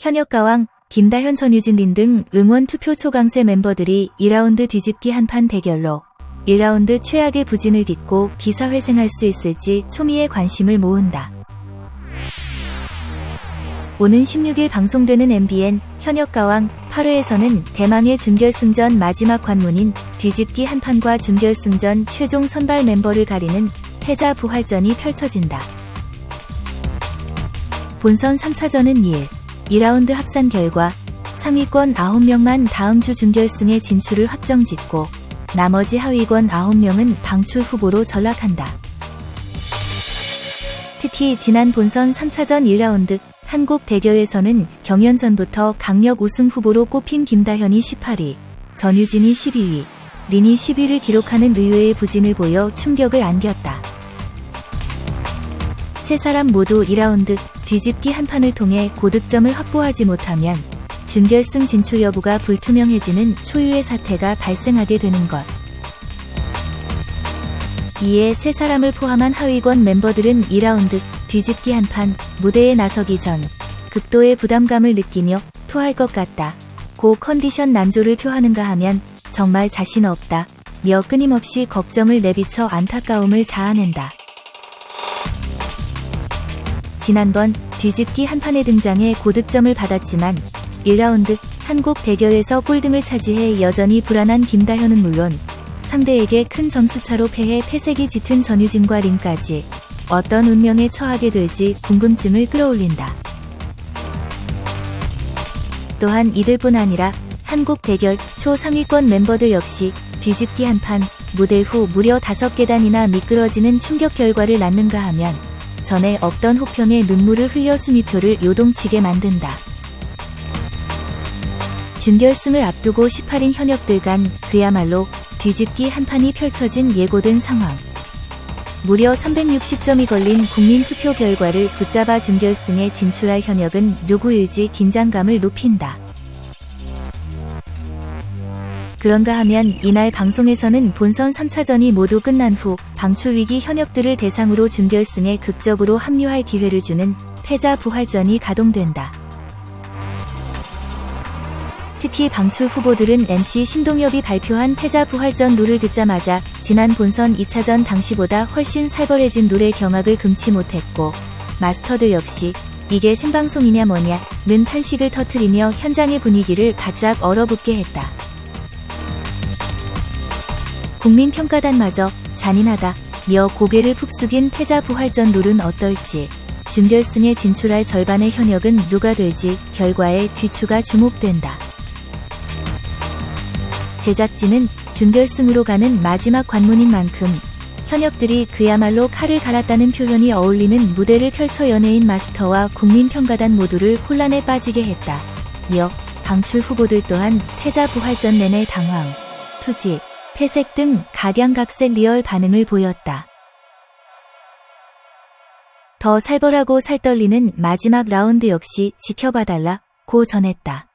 현역가왕, 김다현 전유진린 등 응원 투표 초강세 멤버들이 2라운드 뒤집기 한판 대결로 1라운드 최악의 부진을 딛고 기사회생할 수 있을지 초미의 관심을 모은다. 오는 16일 방송되는 MBN 현역가왕 8회에서는 대망의 준결승전 마지막 관문인 뒤집기 한판과 준결승전 최종 선발 멤버를 가리는 패자 부활전이 펼쳐진다. 본선 3차전은 2일 2라운드 합산 결과 상위권 9명만 다음 주 준결승에 진출을 확정 짓고 나머지 하위권 9명은 방출 후보로 전락한다. 특히 지난 본선 3차전 1라운드 한국 대결에서는 경연 전부터 강력 우승 후보로 꼽힌 김다현이 18위, 전유진이 12위, 린이 10위를 기록하는 의외의 부진을 보여 충격을 안겼다. 세 사람 모두 2라운드 뒤집기 한 판을 통해 고득점을 확보하지 못하면 준결승 진출 여부가 불투명해지는 초유의 사태가 발생하게 되는 것. 이에 세 사람을 포함한 하위권 멤버들은 2라운드 뒤집기 한 판 무대에 나서기 전 극도의 부담감을 느끼며 토할 것 같다. 고 컨디션 난조를 표하는가 하면 정말 자신 없다. 며 끊임없이 걱정을 내비쳐 안타까움을 자아낸다. 지난번 뒤집기 한 판에 등장해 고득점을 받았지만 1라운드 한국 대결에서 꼴등을 차지해 여전히 불안한 김다현은 물론 상대에게 큰 점수차로 패해 패색이 짙은 전유진과 링까지 어떤 운명에 처하게 될지 궁금증을 끌어올린다. 또한 이들뿐 아니라 한국 대결 초 상위권 멤버들 역시 뒤집기 한판 무대 후 무려 5계단이나 미끄러지는 충격 결과를 낳는가 하면 전에 없던 호평에 눈물을 흘려 순위표를 요동치게 만든다. 준결승을 앞두고 18인 현역들 간 그야말로 뒤집기 한 판이 펼쳐진 예고된 상황. 무려 360점이 걸린 국민 투표 결과를 붙잡아 준결승에 진출할 현역은 누구일지 긴장감을 높인다. 그런가 하면 이날 방송에서는 본선 3차전이 모두 끝난 후 방출 위기 현역들을 대상으로 준결승에 극적으로 합류할 기회를 주는 패자 부활전이 가동된다. 특히 방출 후보들은 MC 신동엽이 발표한 패자 부활전 룰을 듣자마자 지난 본선 2차전 당시보다 훨씬 살벌해진 룰의 경악을 금치 못했고 마스터들 역시 이게 생방송이냐 뭐냐는 탄식을 터트리며 현장의 분위기를 바짝 얼어붙게 했다. 국민평가단마저 잔인하다 며 고개를 푹 숙인 패자 부활전 룰은 어떨지 준결승에 진출할 절반의 현역은 누가 될지 결과에 귀추가 주목된다. 제작진은 준결승으로 가는 마지막 관문인 만큼 현역들이 그야말로 칼을 갈았다는 표현이 어울리는 무대를 펼쳐 연예인 마스터와 국민평가단 모두를 혼란에 빠지게 했다. 이어 방출 후보들 또한 패자 부활전 내내 당황, 투지, 퇴색 등 각양각색 리얼 반응을 보였다. 더 살벌하고 살떨리는 마지막 라운드 역시 지켜봐달라 고 전했다.